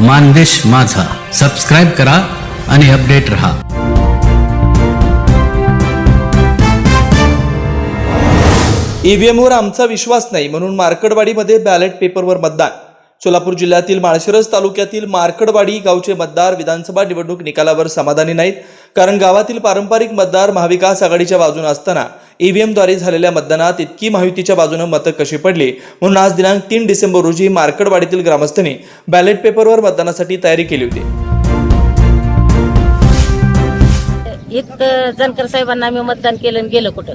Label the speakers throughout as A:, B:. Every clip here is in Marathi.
A: मानदेश माझा. सबस्क्राईब करा आणि अपडेट रहा.
B: ईव्हीएमवर आमचा विश्वास नाही म्हणून मार्कडवाडीमध्ये बॅलेट पेपरवर मतदान. सोलापूर जिल्ह्यातील माळशिरस तालुक्यातील मार्कडवाडी गावचे मतदार विधानसभा निवडणूक निकालावर समाधानी नाहीत कारण गावातील पारंपरिक मतदार महाविकास आघाडीच्या बाजूने असताना ईव्हीएमद्वारे झालेल्या मतदानात इतकी महायुतीच्या बाजूने मतं कशी पडली? म्हणून आज दिनांक तीन डिसेंबर रोजी मार्कडवाडीतील ग्रामस्थांनी बॅलेट पेपरवर मतदानासाठी तयारी केली होती.
C: इतकं जानकर साहेबांना आम्ही मतदान केलं आणि गेलं कुठं?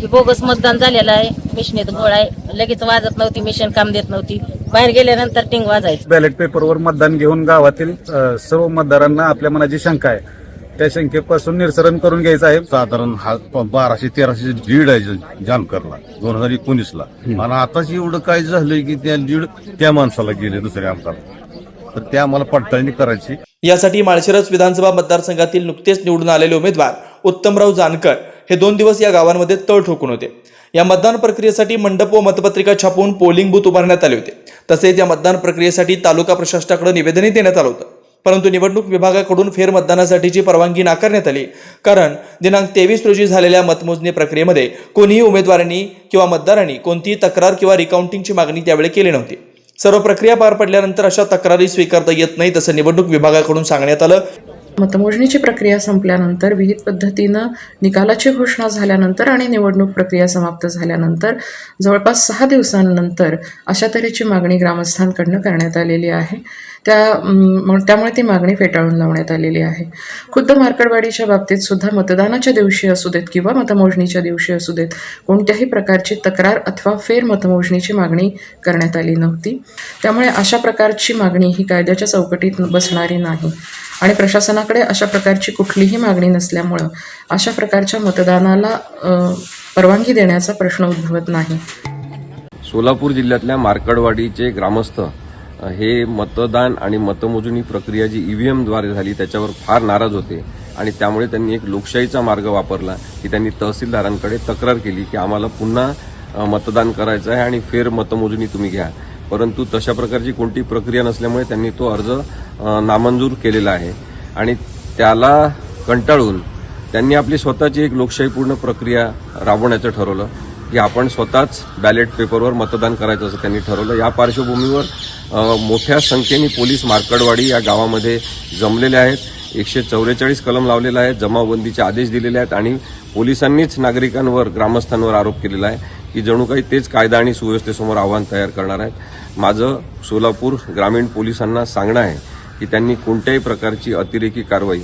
C: की बोगस मतदान झालेलं आहे मिशनीत गोळ आहे लगेच वाजत नव्हती मिशन काम देत नव्हती. बाहेर गेल्यानंतर टिंग वाजायचं.
D: बॅलेट पेपरवर मतदान घेऊन गावातील सर्व मतदारांना आपल्या मनाची शंका आहे. त्या शंकेपासून निरसरण करून घ्यायचं आहे.
E: साधारण हा प- बाराशे तेराशे लीड आहे जानकरला दोन हजार एकोणीस ला आणि आताच एवढं काय झालंय की त्या लीड त्या माणसाला गेले दुसऱ्या आमदार. तर त्या आम्हाला पडताळणी करायची.
B: यासाठी माळशिरस विधानसभा मतदारसंघातील नुकतेच निवडून आलेले उमेदवार उत्तमराव जानकर हे दोन दिवस या गावांमध्ये तळ ठोकून होते. या मतदान प्रक्रियेसाठी मंडप व मतपत्रिका छापून पोलिंग बूथ उभारण्यात आले होते. तसेच या मतदान प्रक्रियेसाठी तालुका प्रशासनाकडे निवेदनही देण्यात आलं होतं. परंतु निवडणूक विभागाकडून फेरमतदानासाठीची परवानगी नाकारण्यात आली. कारण दिनांक तेवीस रोजी झालेल्या मतमोजणी प्रक्रियेमध्ये कोणीही उमेदवारांनी किंवा मतदारांनी कोणतीही तक्रार किंवा रिकाउंटिंगची मागणी त्यावेळी केली नव्हती. सर्व प्रक्रिया पार पडल्यानंतर अशा तक्रारी स्वीकारता येत नाही तसं निवडणूक विभागाकडून सांगण्यात आलं.
F: मतमोजणीची प्रक्रिया संपल्यानंतर विहित पद्धतीनं निकालाची घोषणा झाल्यानंतर आणि निवडणूक प्रक्रिया समाप्त झाल्यानंतर जवळपास सहा दिवसांनंतर अशा तऱ्हेची मागणी ग्रामस्थांकडनं करण्यात आलेली आहे. त्या त्यामुळे ती मागणी फेटाळून लावण्यात आलेली आहे. खुद्द मार्कडवाडीच्या बाबतीत सुद्धा मतदानाच्या दिवशी असू देत किंवा मतमोजणीच्या दिवशी असू देत कोणत्याही प्रकारची तक्रार अथवा फेर मतमोजणीची मागणी करण्यात आली नव्हती. त्यामुळे अशा प्रकारची मागणी ही कायद्याच्या चौकटीत बसणारी नाही. आणि प्रशासनाकडे अशा प्रकारची कुठलीही मागणी नसल्यामुळं अशा प्रकारच्या मतदानाला परवानगी देण्याचा प्रश्न उद्भवत नाही.
G: सोलापूर जिल्ह्यातल्या मार्कडवाडीचे ग्रामस्थ हे मतदान आणि मतमोजणी प्रक्रिया जी ईव्हीएमद्वारे झाली त्याच्यावर फार नाराज होते. आणि त्यामुळे त्यांनी एक लोकशाहीचा मार्ग वापरला की त्यांनी तहसीलदारांकडे तक्रार केली की आम्हाला पुन्हा मतदान करायचं आहे आणि फेर मतमोजणी तुम्ही घ्या. परंतु तशा प्रकारची कोणती प्रक्रिया नसल्यामुळे त्यांनी तो अर्ज नामंजूर केलेला आहे. आणि त्याला कंटाळून त्यांनी आपली स्वतःची एक लोकशाहीपूर्ण प्रक्रिया राबवण्याचं ठरवलं की आपण स्वतःच बॅलेट पेपरवर मतदान करायचं असं त्यांनी ठरवलं. या पार्श्वभूमीवर मोठ्या संख्येने पोलीस मार्कडवाडी या गावामध्ये जमलेले आहेत. एकशे चौवेचाळीस कलम लावलेला आहे जमावबंदीचे आदेश दिलेले आहेत आणि पोलिसांनीच नागरिकांवर ग्रामस्थांवर आरोप केलेला आहे. की जणू काही तेच कायदा आणि सुव्यवस्थेसमोर आव्हान तयार करणार आहेत. माझं सोलापूर ग्रामीण पोलिसांना सांगणं आहे की त्यांनी कोणत्याही प्रकारची अतिरेकी कारवाई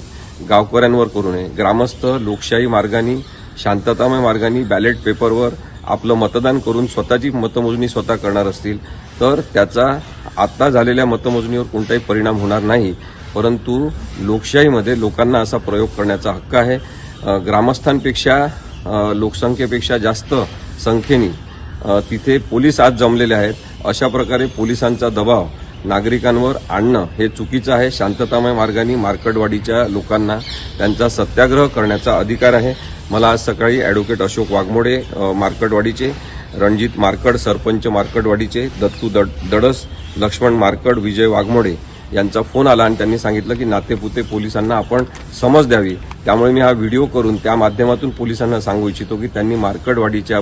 G: गावकऱ्यांवर करू नये. ग्रामस्थ लोकशाही मार्गाने शांततामय मार्गाने बॅलेट पेपरवर आपलं मतदान करून स्वतःची मतमोजणी स्वतः करणार असतील तर त्याचा आत्ता झालेल्या मतमोजणीवर कोणताही परिणाम होणार नाही. परंतु लोकशाहीमध्ये लोकांना असा प्रयोग करण्याचा हक्क आहे. ग्रामस्थांपेक्षा लोकसंख्येपेक्षा जास्त संख्येने. तिथे पोलीस आज जमलेले आहेत. अशा प्रकारे पोलिसांचा दबाव नागरिकांवर आणणं हे चुकीचं आहे. शांततामय मार्गाने मार्कडवाडीच्या लोकांना त्यांचा सत्याग्रह करण्याचा अधिकार आहे. मला आज सकाळी ॲडव्होकेट अशोक वाघमोडे मार्कडवाडीचे रणजित मार्कड सरपंच मार्कडवाडीचे दत्तू दड दडस लक्ष्मण मार्कड विजय वाघमोडे यांचा फोन आला आणि त्यांनी सांगितलं की नातेपुते पोलिसांना आपण समज द्यावी. त्यामुळे मी हा व्हिडिओ करून त्या माध्यमातून पोलिसांना सांगू इच्छितो की त्यांनी मार्कडवाडीच्या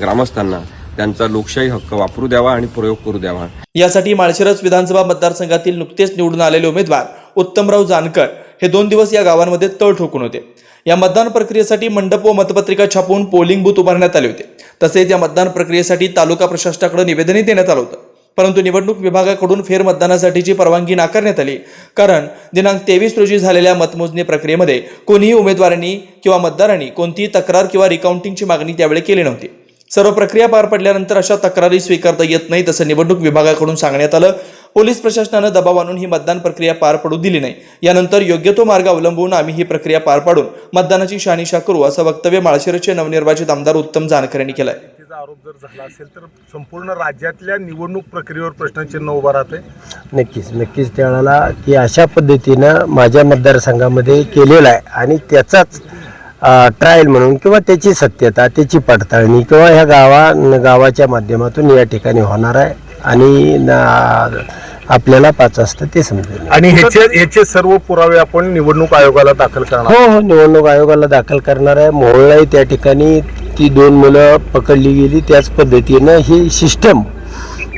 G: ग्रामस्थांना त्यांचा लोकशाही हक्क वापरू द्यावा आणि प्रयोग करू द्यावा.
B: यासाठी माळशिरस विधानसभा मतदारसंघातील नुकतेच निवडून आलेले उमेदवार उत्तमराव जानकर हे दोन दिवस या गावांमध्ये तळ ठोकून होते. या मतदान प्रक्रियेसाठी मंडप व मतपत्रिका छापून पोलिंग बूथ उभारण्यात आले होते. तसेच या मतदान प्रक्रियेसाठी तालुका प्रशासनाकडे निवेदनही देण्यात आलं होतं. परंतु निवडणूक विभागाकडून फेरमतदानासाठीची परवानगी नाकारण्यात आली. कारण दिनांक तेवीस रोजी झालेल्या मतमोजणी प्रक्रियेमध्ये कोणीही उमेदवारांनी किंवा मतदारांनी कोणतीही तक्रार किंवा रिकाउंटिंगची मागणी त्यावेळी केली नव्हती. सर्व प्रक्रिया पार पडल्यानंतर अशा तक्रारी स्वीकारता येत नाही तसं निवडणूक विभागाकडून सांगण्यात आलं. पोलीस प्रशासनानं दबाव आणून ही मतदान प्रक्रिया पार पडू दिली नाही. यानंतर योग्य तो मार्ग अवलंबून आम्ही ही प्रक्रिया पार पाडून मतदानाची शहानिशा करू असं वक्तव्य माळशिरचे नवनिर्वाचित आमदार उत्तम जानकर यांनी आहे
H: तिचा आरोप जर झाला असेल तर संपूर्ण राज्यातल्या निवडणूक प्रक्रियेवर प्रश्नचिन्ह उभा राहते
I: नक्कीच नक्कीच त्यावेळेला की अशा पद्धतीनं माझ्या मतदारसंघामध्ये केलेला आहे आणि त्याचाच ट्रायल म्हणून किंवा त्याची सत्यता त्याची पडताळणी किंवा ह्या गावा गावाच्या माध्यमातून या ठिकाणी होणार आहे. आणि आपल्याला पाच वाजता ते समजेल.
H: आणि ह्याचे ह्याचे सर्व पुरावे आपण निवडणूक आयोगाला दाखल करणार
I: हो हो निवडणूक आयोगाला दाखल करणार आहे. मोहोळलाही त्या ठिकाणी ती दोन मुलं पकडली गेली. त्याच पद्धतीनं ही सिस्टम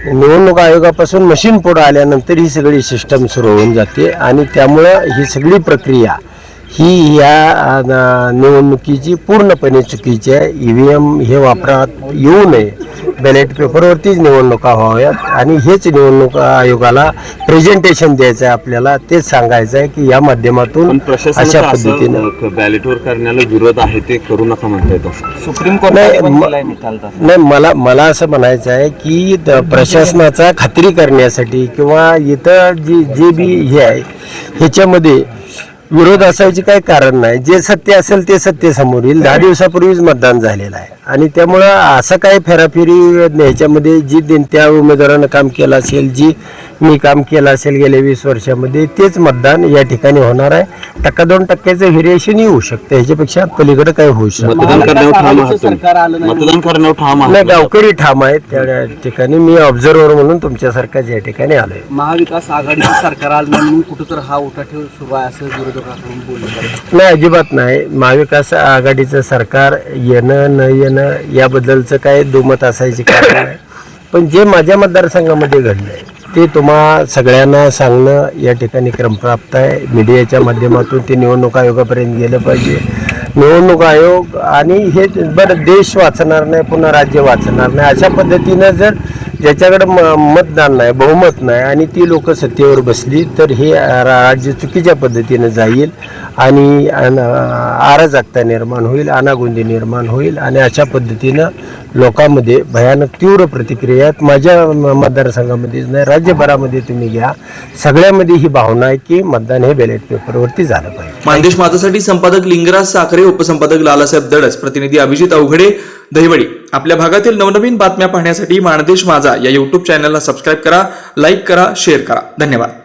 I: निवडणूक आयोगापासून मशीन पुढे आल्यानंतर ही सगळी सिस्टम सुरू होऊन जाते. आणि त्यामुळं ही सगळी प्रक्रिया ही या निवडणुकीची पूर्णपणे चुकीची आहे. ई व्ही एम हे वापरात येऊ नये. बॅलेट पेपरवरतीच निवडणुका व्हाव्यात आणि हेच निवडणूक आयोगाला प्रेझेंटेशन द्यायचं आहे आपल्याला. तेच सांगायचं आहे की या माध्यमातून अशा पद्धतीनं
J: बॅलेटवर करण्याला विरोध आहे ते करू नका म्हणता येतो सुप्रीम
I: नाही म- नाही मला मला असं म्हणायचं आहे की द- प्रशासनाचा खात्री करण्यासाठी किंवा इथं जी जे बी हे आहे ह्याच्यामध्ये विरोध असायचे काही कारण नाही. जे सत्य असेल ते सत्य समोर येईल. दहा दिवसापूर्वीच मतदान झालेलं आहे. आणि त्यामुळं असं काही फेराफेरी ह्याच्यामध्ये जी दिन- त्या उमेदवारानं काम केलं असेल जी मी काम केलं असेल गेल्या वीस वर्षामध्ये तेच मतदान या ठिकाणी होणार आहे. टक्का दोन टक्क्याचं व्हेरिएशन येऊ शकतं. ह्याच्यापेक्षा पलीकडे काही होऊ शकतं.
J: मतदान करण्यावर ठाम
I: नाही. गावकरी ठाम आहेत. त्या ठिकाणी मी ऑब्झर्वर म्हणून तुमच्यासारखाच या ठिकाणी आलोय.
K: महाविकास आघाडीचं सरकार आलं म्हणून कुठं तर हा उठाठेव सुरू आहे असं विरोधकांकडून बोललं. जातं.
I: नाही अजिबात नाही. महाविकास आघाडीचं सरकार येणं न येणं याबद्दलचं काय दुमत असायचे कारण नाही. पण जे माझ्या मतदारसंघामध्ये घडलं आहे ते तुम्हा सगळ्यांना सांगणं या ठिकाणी क्रमप्राप्त आहे. मीडियाच्या माध्यमातून ते निवडणूक आयोगापर्यंत गेलं पाहिजे. निवडणूक आयोग आणि हे बरं देश वाचणार नाही पुन्हा राज्य वाचणार नाही. अशा पद्धतीनं जर ज्याच्याकडे म- मतदान नाही बहुमत नाही. आणि ती लोक सत्तेवर बसली तर हे रा- राज्य चुकीच्या पद्धतीनं जाईल आणि आराजकता निर्माण होईल अनागोंदी निर्माण होईल आणि अशा पद्धतीनं लोकांमध्ये भयानक तीव्र प्रतिक्रिया आहेत. माझ्या मतदारसंघामध्येच नाही राज्यभरामध्ये तुम्ही घ्या. सगळ्यामध्ये ही भावना आहे की मतदान हे बॅलेट पेपरवरती झालं पाहिजे.
B: मानदेश माझासाठी संपादक लिंगराज साखरे उपसंपादक लालासाहेब दडस प्रतिनिधी अभिजित अवघडे दहिवडी. आपल्या भागातील नवनवीन बातम्या पाहण्यासाठी माणदेश माझा या युट्यूब चॅनलला सबस्क्राईब करा लाईक करा शेअर करा. धन्यवाद.